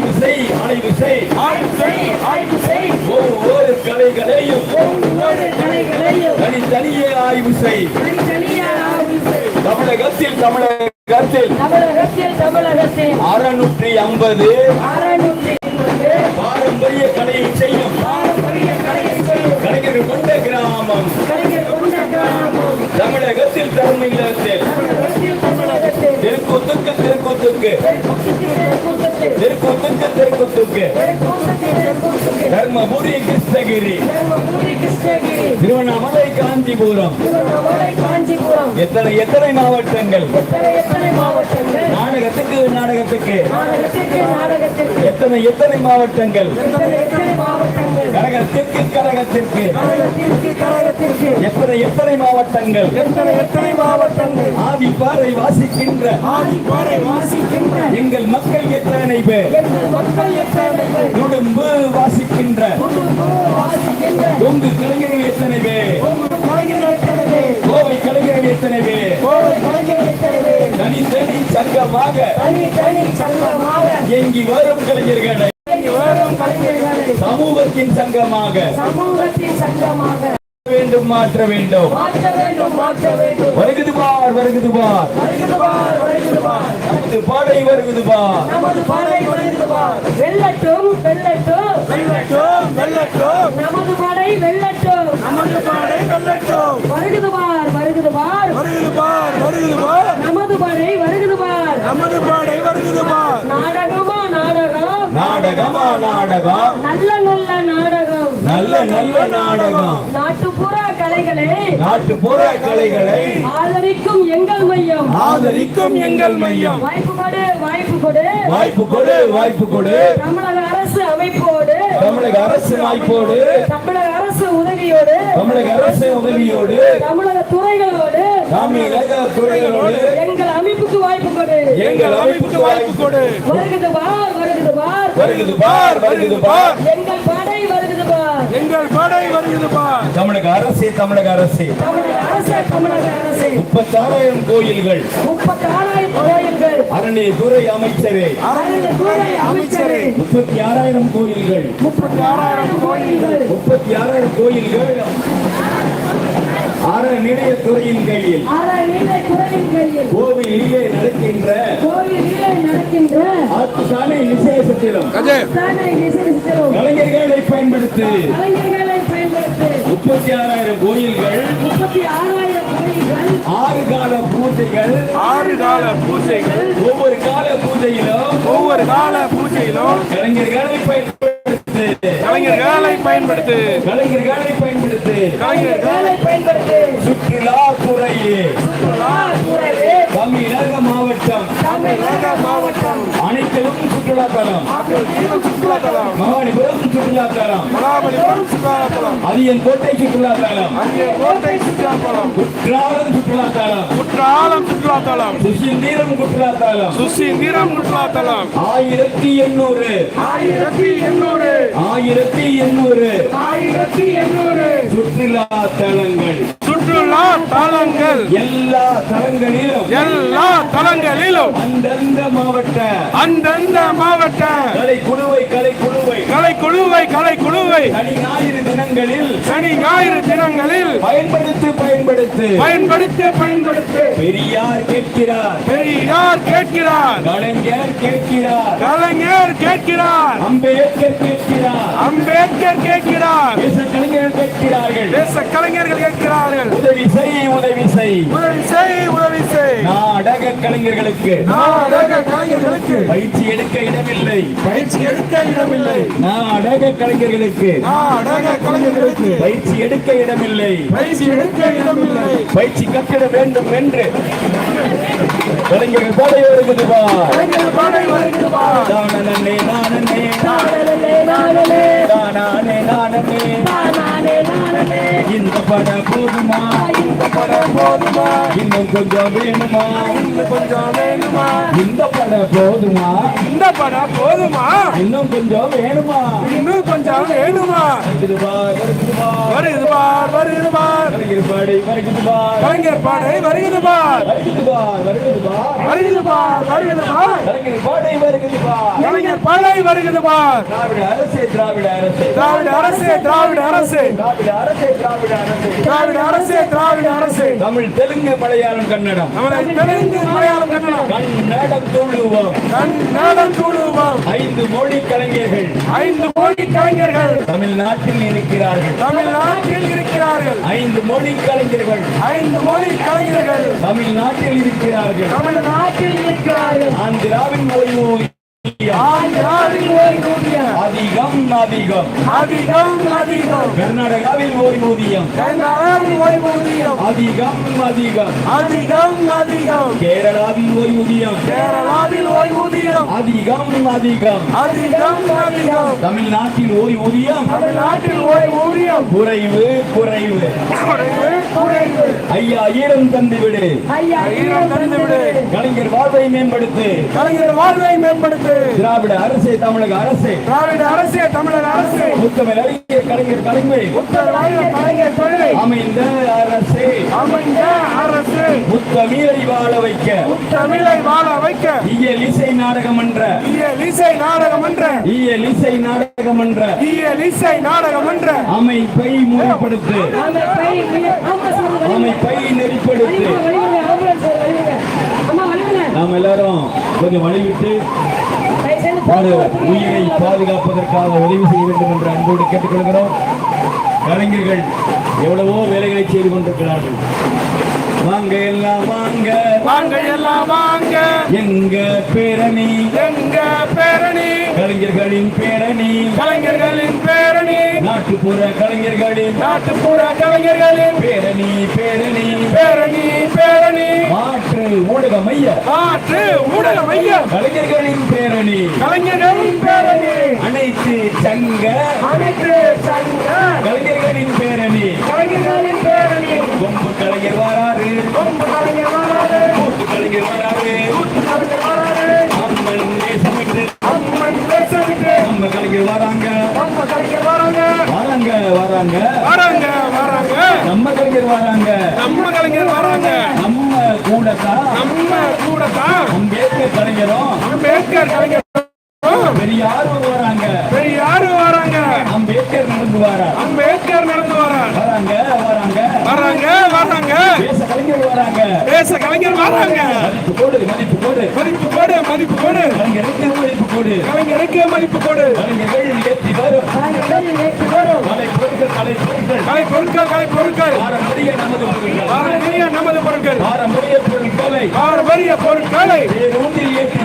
ஆய்வு செய் ஆய்வு செய். ஆய்வு செய் ஆய்வு செய். ஒவ்வொரு கலைகளையும் ஒவ்வொரு கலைகளையும் தனித்தனியே ஆய்வு செய். தனித்தனியாக ஆய்வு செய். தமிழகத்தில் தமிழகத்தில் தமிழகத்தில் தமிழகத்தில். அறுநூற்றி ஐம்பது அறுநூற்றி பாரம்பரிய கலையை செய்யும். பாரம்பரிய கலையை செய்யும். கலைஞர்கள் கொண்ட கிராமம். கலைஞர் கொண்ட கிராமம். தமிழகத்தில் தமிழகத்தில் தெருக்கூத்துக்கு தெருக்கூத்துக்கு கூட்டத்தில் கூட்டத்தில் தர்மபுரி கிருஷ்ணகிரி. திருவண்ணாமலை காஞ்சிபுரம். எத்தனை எத்தனை மாவட்டங்கள்? நாடகத்துக்கு நாடகத்துக்கு. எத்தனை எத்தனை மாவட்டங்கள்? கழகத்திற்கு கழகத்திற்கு கழகத்திற்கு கழகத்திற்கு எத்தனை எத்தனை மாவட்டங்கள்? எத்தனை எத்தனை மாவட்டங்கள்? ஆதிப்பாறை வாசிக்கின்ற. ஆதிப்பாறை வாசிக்கின்ற. எங்கள் மக்கள் எத்தனை பேர்? மக்கள் எத்தனை பேர்? குடும்பு வாசிக்கின்ற. வாசிக்கின்ற. கொங்கு கலைஞர்கள் எத்தனை பேர்? கோவை கலைஞர்கள் எத்தனை பேர்? கோவை கலைஞர்கள் எத்தனை பேர்? தனித்தனி சங்கமாக தனி தனி சங்கமாக. கலைஞர்களை வரும் கலைஞர்களை. சமூகத்தின் சங்கமாக சமூகத்தின் சங்கமாக வேண்டும் மாற்ற வேண்டும். மாற்ற வேண்டும் மாற்ற வேண்டும். வருகுது பார் வருகுது பார். நமது பாடை வருகுது பார். நமது பாடை வருகிறவார் வெள்ளட்டும் வெள்ளட்டும் வெள்ளட்டும் வெள்ளட்டும் நமது பாடை வெள்ளட்டும் நமது பாடை வெள்ளட்டும் வருகுதுவார் வருகுதுவார் வருகுது பார். வருகுது பார் நமது பாடை வருகுதுவார் நமது பாடை வருகுது பார். நாடகமா நாடகம்? நாடகமா? நாடகம் நல்ல நல்ல நாடகம். நல்ல நல்ல நாடகம். நாட்டுப்புற கலைகளை நாட்டுப்புற கலைகளை ஆதரிக்கும் எங்கள் மையம். ஆதரிக்கும் எங்கள் மையம். வாய்ப்பு கொடு வாய்ப்பு கொடு. வாய்ப்பு கொடு வாய்ப்பு கொடு. தமிழக அரசு அமைப்போடு. தமிழக அரசு வாய்ப்போடு தமிழக அரசு உதவியோடு. தமிழக அரசு உதவியோடு. தமிழக துறைகளோடு. தமிழக துறைகளோடு. எங்கள் எங்கள் அமைப்புக்கு வாய்ப்பு கொடு. வருகுது பார் வருகுது பார். வருகுது பார் வருகுது பார். எங்கள் படை வருகுது பார். எங்கள் பாடை வருகுது பார். தமிழக அரசு தமிழக அரசு. தமிழக அரசு தமிழக அரசு. முப்பத்தாறாயிரம் கோயில்கள். முப்பத்தி ஆறாயிரம் கோயில்கள். அறநிலையத்துறை அமைச்சரே. அறநிலையத்துறை அமைச்சரே. முப்பத்தி ஆறாயிரம் கோயில்கள். முப்பத்தி ஆறாயிரம் கோயில்கள். முப்பத்தி ஆறாயிரம் கோயில்கள். கையில் அறநிலையத்துறையின் கையில் கோவிலிலே நடக்கின்ற ஆத்துக்கான விசேஷத்திலும் கலைஞர்களை பயன்படுத்தி. முப்பத்தி ஆறாயிரம் கோயில்கள். முப்பத்தி ஆறாயிரம் கோயில்கள். ஆறு கால பூஜைகள். ஆறு கால பூஜைகள். ஒவ்வொரு கால பூஜையிலும் ஒவ்வொரு கால பூஜையிலும் கலைஞர்களை பயன்படுத்தி கலைஞர்களை பயன்படுத்து. கலைஞர்களை பயன்படுத்தி. கலைஞர்களை பயன்படுத்தி சுற்றுலா துறையே தமிழக மாவட்டம் தமிழக மாவட்டம் அனைத்திலும் சுற்றுலா தலம் சுற்றுலாத்தலம். சுற்றுலா தலம் மகாபலிபுரம் சுற்றுலாத்தலம். அரியங்கோட்டை சுற்றுலா தலம் அங்கே கோட்டை சுற்றுலாத்தலம். குற்றாலம் சுற்றுலா தலம் குற்றாலம் சுற்றுலாத்தலம். சுசீந்திரம் சுற்றுலா தலம் சுசீந்திரம் சுற்றுலாத்தலம் ஆயிரத்தி எண்ணூறு. ஆயிரத்தி எண்ணூறு. ஆயிரத்தி எண்ணூறு ஆயிரத்தி எண்ணூறு சுற்றுலா தலங்கள் சுற்றுலா தலங்கள். எல்லா தலங்களிலும். எல்லா தலங்களிலும். அந்தந்த மாவட்ட. அந்தந்த மாவட்ட. கலை குழுவை கலை குழுவை. கலை குழுவை கலை குழுவை. சனி ஞாயிறு தினங்களில். சனி ஞாயிறு தினங்களில். பயன்படுத்து பயன்படுத்து. பயன்படுத்தி பயன்படுத்தி. பெரியார் கேட்கிறார். பெரியார் கேட்கிறார். கலைஞர் கேட்கிறார். கலைஞர் கேட்கிறார். அம்பேத்கர் கேட்கிறார். அம்பேத்கர் கேட்கிறார். கலைஞர்கள் கேட்கிறார்கள். கலைஞர்கள் கேட்கிறார்கள். உதவி செய் உதவி செய் உதவி செய் உதவி செய் நாடக கலைஞர்களுக்கு. நாடக கலைஞர்களுக்கு. பயிற்சி எடுக்க இடமில்லை. பயிற்சி எடுக்க இடமில்லை. நாடக கலைஞர்களுக்கு. நாடக கலைஞர்களுக்கு. பயிற்சி எடுக்க இடமில்லை. பயிற்சி எடுக்க இடமில்லை. பயிற்சி கட்டிட வேண்டும் என்று கலைஞர்கள் பாட வருகிறது வா. பாடை வருகிறது வா. தானே நானே நாடலே நாடலே தானே நானே. நானே நானே. இந்த பட போதுமா? இந்த பட போதுமா? இன்னும் கொஞ்சம் வேணுமா? இன்னும் கொஞ்சம் வேணுமா? இந்த பட போதுமா? இந்த படம் போதுமா? இன்னும் கொஞ்சம் வேணுமா? இன்னும் கொஞ்சம் வேணுமா? பார் வருகுது பார் கலைஞர் பாடி பார் பாடை. வருகுது பார் வருகுது பார் வருகுது பார் வருகுது பார் வருகுது பார் பாடி. பாடை திராவிட அரசே திராவிட அரசே. திராவிட அரசு திராவிட அரசு. திராவிட அரசே திராவிட அரசே. திராவிட அரசு திராவிட அரசு. தமிழ் தெலுங்கு மலையாளம் கன்னடம். நம்மளை தெலுங்கு மலையாளம் கன்னடம். கன்னடம் துளுவம். கன்னடம் துளுவம். ஐந்து மொழி கலைஞர்கள். ஐந்து கோடி கலைஞர்கள். தமிழ்நாட்டில் இருக்கிறார்கள். தமிழ்நாட்டில் இருக்கிறார்கள். ஐந்து மொழி கலைஞர்கள். ஐந்து மொழி கலைஞர்கள். தமிழ்நாட்டில் இருக்கிறார்கள். நாட்டில் இருக்கிறார்கள். ஆந்திராவின் ஓய்வூதியம் அதிகம் அதிகம். அதிகம் அதிகம். கர்நாடகாவில் ஓய்வூதியம் கர்நாடகாவில் ஓய்வூதியம் அதிகம் அதிகம். அதிகம் அதிகம். கேரளாவில் ஓய்வூதியம் கேரளாவில் ஓய்வூதியம் அதிகம் அதிகம். அதிகம் அதிகம். தமிழ்நாட்டில் ஓய்வூதியம் தமிழ்நாட்டில் ஓய்வூதியம் குறைவு குறைவு. குறைவு குறைவு. ஐயாயிரம் தந்துவிடு. ஐயா ஈரம் தந்துவிடு. கலைஞர் வாழ்வை மேம்படுத்து. கலைஞர் வாழ்வை மேம்படுத்து. திராவிட அரசே தமிழக அரசே. திராவிட அரசு தமிழக அரசு. முத்தமிழ் அறிஞர் கலைஞர் கலைஞர் உத்தரவாத கலைஞர் கொள்கை அமைந்த அரசே. அமைந்த அரசு. முத்தமிழை வாழ வைக்க. தமிழை வாழ வைக்க. இயல் இசை நாடகமன்ற. இயல் இசை நாடகம் என்ற இயல் இசை நாடகமன்ற. இயல் இசை நாடகம் என்ற அமைப்பை முறைப்படுத்து. அமைப்பை நெறிப்படுத்து. நாம் எல்லாரும் கொஞ்சம் வழிவிட்டு உயிரை பாதுகாப்பதற்காக உதவி செய்ய வேண்டும் என்று அன்போடு கேட்டுக்கொள்கிறோம். கலைஞர்கள் எவ்வளவோ வேலைகளை செய்து கொண்டிருக்கிறார்கள். வாங்க எல்லாம் வாங்க. வாங்க எல்லாம் வாங்க. எங்க பேரணி? எங்க பேரணி? கலைஞர்களின் பேரணி. கலைஞர்களின் பேரணி. நாட்டுப்புற கலைஞர்களின் நாட்டுப்புற கலைஞர்களின் பேரணி பேரணி. பேரணி பேரணி. மாற்று ஊடக மைய மாற்று ஊடக மையம். கலைஞர்களின் பேரணி. கலைஞர்களின் பேரணி. அனைத்து சங்க அனைத்து சங்க கலைஞர்களின் நம்ம கலைஞர் வராங்க நம்ம கலைஞர் வராங்க நம்ம கூடத்தான் நம்ம கூடத்தான் அம்பேத்கர் கலைஞரும் அம்பேத்கர் கலைஞர் தேச கலைஞர் வராங்க மதிப்பு கோடு மதிப்பு கோடு மதிப்பு கொடு மதிப்பு கொடு கலைஞருக்கு மதிப்பு கோடு கலைஞருக்கு மதிப்பு கொடு கலைஞர்கள் ஏற்றி வரும். கலைஞர்கள் நேற்று வரும். கலை பொருட்கள் கலை பொருட்கள். கலை பொருட்கள் கலை பொருட்கள். பாரம்பரிய நமது பொருட்கள். பாரம்பரிய நமது பொருட்கள். பாரம்பரிய பொருட்களை. பாரம்பரிய பொருட்களை. பேருந்தில் ஏற்றிச்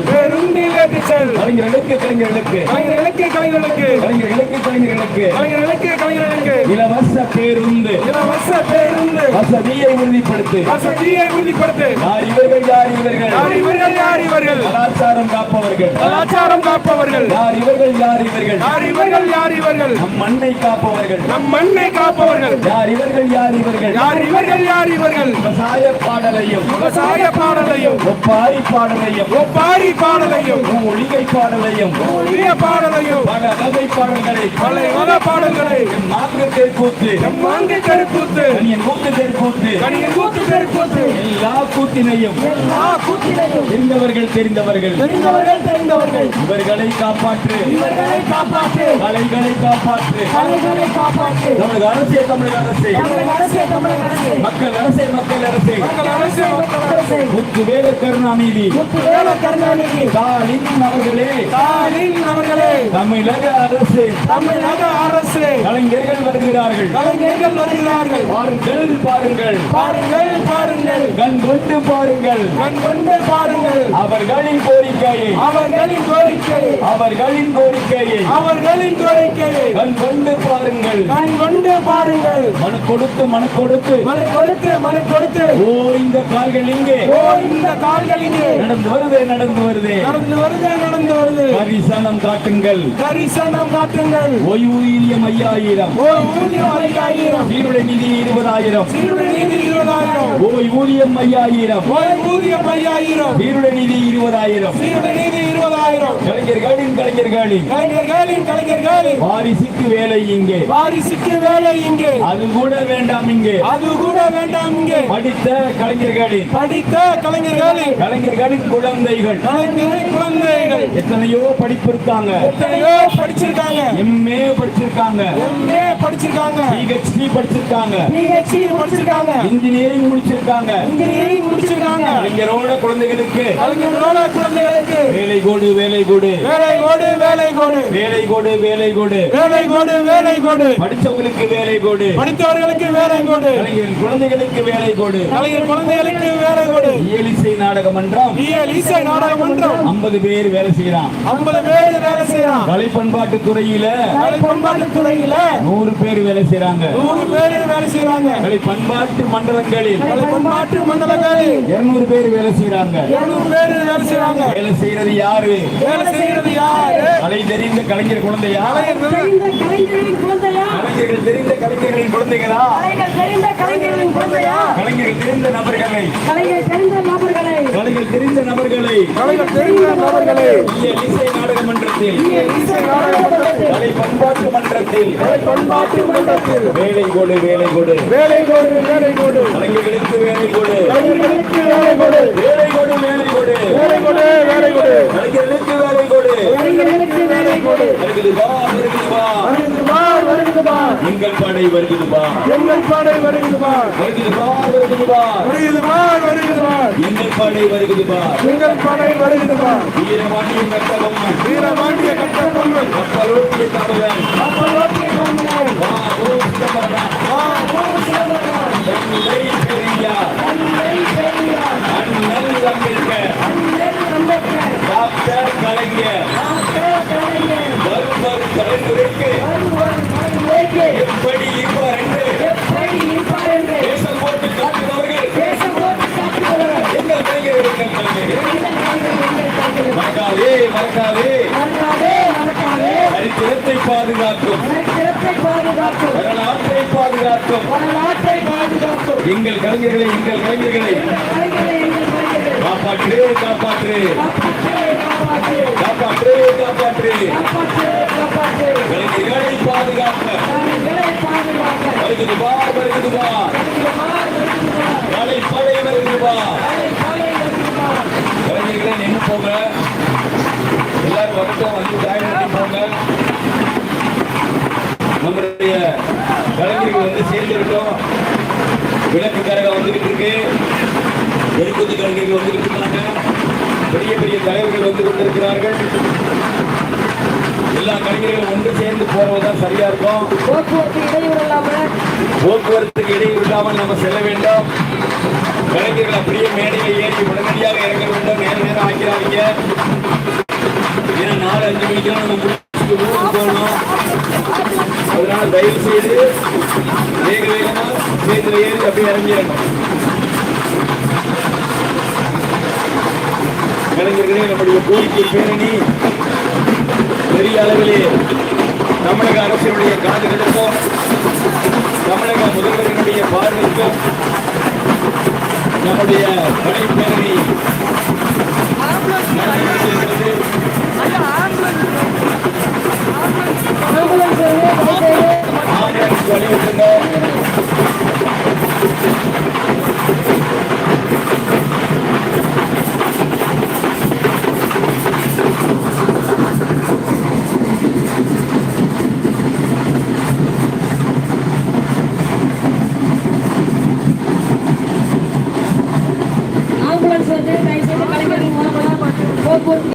பேருந்தில் ஏற்றிச் செல். பெருந்தில் ஏற்றிச் செல் கலைஞர்களுக்கு கலைஞர்களுக்கு. கலைஞர்களுக்கு கலைஞர்களுக்கு கலைஞர்களுக்கு. கலைஞர்களுக்கு கலைஞர்களுக்கு கலைஞர்களுக்கு. இலவச பேருந்து. இலவச பேருந்து. வசதியை உறுதிப்படுத்து. வசதியை உறுதிப்படுத்து. யார் இவர்கள் யார் இவர்கள்? யார் இவர்கள் யார் இவர்கள்? கலாச்சாரம் காப்பவர்கள். கலாச்சாரம் காப்பவர்கள். யார் இவர்கள் யார் இவர்கள்? யார் இவர்கள் யார் இவர்கள்? நம் மண்ணை காப்பவர்கள். நம் மண்ணை காப்பவர்கள். யார் இவர்கள் யார் இவர்கள்? யார் இவர்கள் யார் இவர்கள்? விவசாய பாடலையும். விவசாய பாடலையும். ஒப்பாரி பாடலையும். ஒப்பாரி பாடலையும் ஒளிகை பாடலையும் புதிய பாடலையும் பல வகை பாடல்களை பல வகை பாடல்களை மாங்கு தெற்கூத்து மாங்கை கருக்கூத்து கனியன் கூத்து தெற்கூத்து கணியன் கூத்து கருக்கூத்து எல்லா கூத்தினையும் எல்லா கூட்டிலையும் தெரிந்தவர்கள் தெரிந்தவர்கள் தெரிந்தவர்கள் தெரிந்தவர்கள் இவர்களை காப்பாற்று இவர்களை காப்பாற்று கலைகளை காப்பாற்று கலைகளை காப்பாற்று தமிழக அரசே தமிழக அரசே தமிழக அரசே தமிழக அரசே மக்கள் அரசே மக்கள் அரசே மக்கள் அரசு மக்கள் அரசே முத்து வேல கருணாநிதி முத்துவேல கருணாநிதி ஸ்டாலின் அவர்களே. ஸ்டாலின் அவர்களே. தமிழக அரசு. தமிழக அரசு. கலைஞர்கள் வருகிறார்கள். கலைஞர்கள் வருகிறார்கள். பாருங்கள் பாருங்கள். பாருங்கள் பாருங்கள். கண் கொண்டு பாருங்கள். கண் கொண்டு பாருங்கள். அவர்களின் கோரிக்கையை. அவர்களின் கோரிக்கை அவர்களின் கோரிக்கையை. அவர்களின் கோரிக்கையை. கண் கொண்டு பாருங்கள். கண் கொண்டு பாருங்கள். மனு கொடுத்து மனு கொடுத்து மனு கொடுத்து மனு கொடுத்து ஓ இந்த கால்கள் இங்கே. ஓ இந்த கால்கள் இங்கே. நடந்து வருது நடந்து நடந்து வருது. நடந்து வருது நடந்து வருது. கரிசனம் காட்டுங்கள். கரிசனம் காட்டுங்கள். ஓய்வூதியம் ஐயாயிரம். ஓ ஊதியம் ஐயாயிரம். சீருடை நிதி இருபதாயிரம். சீருடை நீதி இருபதாயிரம். ஓய்வூதியம் ஐயாயிரம். ஓய் ஊதியம் ஐயாயிரம். சீருடை நிதி இருபதாயிரம். சீருடை நீதி இருபதாயிரம். கலைஞர்களின் கலைஞர்களின் கலைஞர்களின் கலைஞர்களின் வாரிசுக்கு வேலை இங்கே. வாரிசுக்கு வேலை இங்கே. அது கூட வேண்டாம் இங்கே. அது கூட வேண்டாம் இங்கே. படித்த கலைஞர்களின் படித்த கலைஞர்களின் கலைஞர்களின் குழந்தைகள். கலைஞரின் குழந்தைகள். எத்தனையோ படிப்பு இருக்காங்க எத்தனையோ படிச்சிருக்காங்க. எம்ஏ படிச்சிருக்காங்க. எம்ஏ படிச்சிருக்காங்க. பிஹெச்டி படிச்சிருக்காங்க. பிஹெச்டி படிச்சிருக்காங்க. இன்ஜினியரிங் முடிச்சிருக்காங்க. இன்ஜினியரிங் முடிச்சிருக்காங்க. கலைஞரோட குழந்தைகளுக்கு. கலைஞர்களோட குழந்தைகளுக்கு. வேலை கோடு வேலை கோடு வேலை கோடு வேலை கோடு வேலை கோடு வேலை கோடு வேலை கோடு வேலை கோடு படிச்சவங்களுக்கு வேலை கோடு படித்தவர்களுக்கு வேலை கோடு கலைஞர் குழந்தைகளுக்கு வேலை கோடு கலைஞர் குழந்தைகளுக்கு வேலை கோடு இயலிசை நாடக மன்றம் இயல் இசை நாடக மன்றம் ஐம்பது பேர் வேலை செய்யறான் ஐம்பது பேர் வேலை செய்யறான் கலை பண்பாட்டு துறையில கலை பண்பாட்டு துறையில நூறு பேர் வேலை செய்யறாங்க. நூறு பேர் வேலை செய்யறாங்க. கலை பண்பாட்டு மண்டலங்களில் கலை பண்பாட்டு மண்டலங்களில் இருநூறு பேர் வேலை செய்யறாங்க. இருநூறு பேர் வேலை செய்யறாங்க. வேலை செய்யறது யாரு? வேலை செய்யறது யாரு? கலை தெரிந்த கலைஞர் குழந்தையா? கலைஞர்கள் தெரிந்த கலைஞர்களின் குழந்தைகளா? கலைஞர் தெரிந்த கலைஞரின் குழந்தையா? கலைஞர்கள் தெரிந்த நபர்களை? கலைஞர் தெரிந்த நபர்களை? கலைஞர் தெரிந்த நபர்களை? கலைஞர் தெரிந்த நபர்களே? இசை நாடக மன்றத்தில். இசை நாடக மன்றத்தில். கலை பண்பாட்டு மன்றத்தில். கலை பண்பாட்டு மன்றத்தில். வேலை கொடு வேலை கொடு. வேலை கோடு வேலை கோடு. கலைஞர்களுக்கு வேலை கொடு. கலைஞர்களுக்கு வேலை கோடு. வேலை கொடு வேலை கொடு. வேலை கோடு வேலை கோடு. கலைஞர்களுக்கு வேலை கொடு. கலைஞர்களுக்கு வேலை கோடு. வருகுது வா வருகிறது வா வருகிறது வா எங்கள் படை வருகுது வா எங்கள் பாடை வருகிறது வா வருகுது வா வருகுது வா வருகிறது வா வருகிறது வா எங்கள் படை வருகுது வா எங்கள் பாடை வருகிறது வா வீரமாண்டிய கட்டபொம்மன். வீரபாண்டிய கட்டபொம்மன். கப்பலோட்டிய தமிழன். கப்பலோட்டிய வா ஓ சிதம்பரம் வா ஓ சிதம்பரம் டாக்டர் கலைஞர் வரும் வரும் தலைமுறைக்கு எப்படி இருப்பார் என்று தேசம் போட்டு காட்டுபவர்கள் எங்கள் கலைஞர் எங்கள் கலைஞர் மறக்காதே மறக்காதே சரித்திரத்தை பாதுகாக்கும் வரலாற்றை பாதுகாக்கும் எங்கள் கலைஞர்களை எங்கள் கலைஞர்களை. காப்பாற்று காப்பாற்று. வருகுது வா வருகுது வா கலை படை வருகுது வா கலைஞர்களை நின்று போங்க. எல்லாரும் வரட்டும் வந்து ஜாயின் பண்ணி போங்க. நம்மளுடைய கலைஞர்கள் வந்து சேர்ந்துருக்கோம் விளக்கு கரகம் வந்துகிட்டு இருக்கு. வெறுக்குத்து கலைஞர்கள் வந்துகிட்டு இருக்காங்க. பெரிய பெரிய தலைவர்கள் வந்து கொண்டிருக்கிறார்கள். எல்லா கலைஞர்களும் ஒன்று சேர்ந்து போறதுதான் சரியா இருக்கும். போக்குவரத்து இடையூறு இல்லாம. போக்குவரத்துக்கு இடையூறு இல்லாமல் நம்ம செல்ல வேண்டும். கலைஞர்கள் அப்படியே மேடையில் ஏறி உடனடியாக இறங்க வேண்டும். நேர நேரம் ஆக்கிறாங்க ஏன்னா நாலு அஞ்சு மணிக்கெல்லாம் நம்ம முடிச்சுட்டு ஊருக்கு போகணும். அதனால தயவு செய்து வேக வேகமா சேர்ந்து ஏறி அப்படியே இறங்கிடணும். கலைஞர்களே நம்முடைய கோரிக்கை பேரணி. பெரிய அளவிலே தமிழக அரசினுடைய காதுகளுக்கும் தமிழக முதல்வரினுடைய பார்வைக்கும் நம்முடைய படைப்பேரணி நடைபெற்றிருக்கிறது